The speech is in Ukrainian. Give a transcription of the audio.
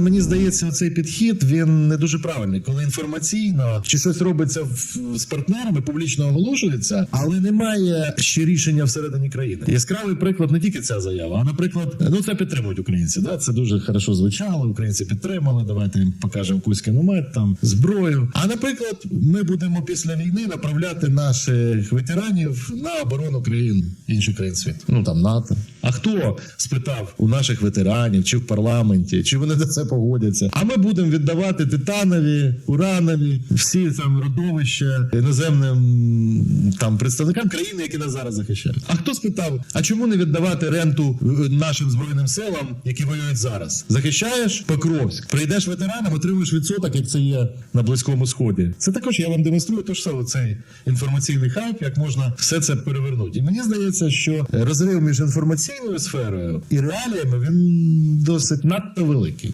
Мені здається, цей підхід він не дуже правильний, коли інформаційно чи щось робиться в, з партнерами, публічно оголошується, але немає ще рішення всередині країни. Яскравий приклад не тільки ця заява, а наприклад, ну це підтримують українці. Да, це дуже хорошо звучало. Українці підтримали. Давайте їм покажемо кузький намет, там зброю. А наприклад, ми будемо після війни направляти наших ветеранів на оборону країн інших країн світу. Ну там НАТО. А хто спитав у наших ветеранів чи в парламенті, чи вони до це погодяться? А ми будемо віддавати титанові, уранові, всі там родовища іноземним там представникам країни, які нас зараз захищають. А хто спитав? А чому не віддавати ренту е, нашим збройним силам, які воюють зараз? Захищаєш Покровськ, прийдеш ветеранам, отримуєш відсоток, як це є на близькому сході. Це також я вам демонструю то ж саме цей інформаційний хайп, як можна все це перевернути. І мені здається, що розрив між інформаційною сферою і реаліями він досить надто великий.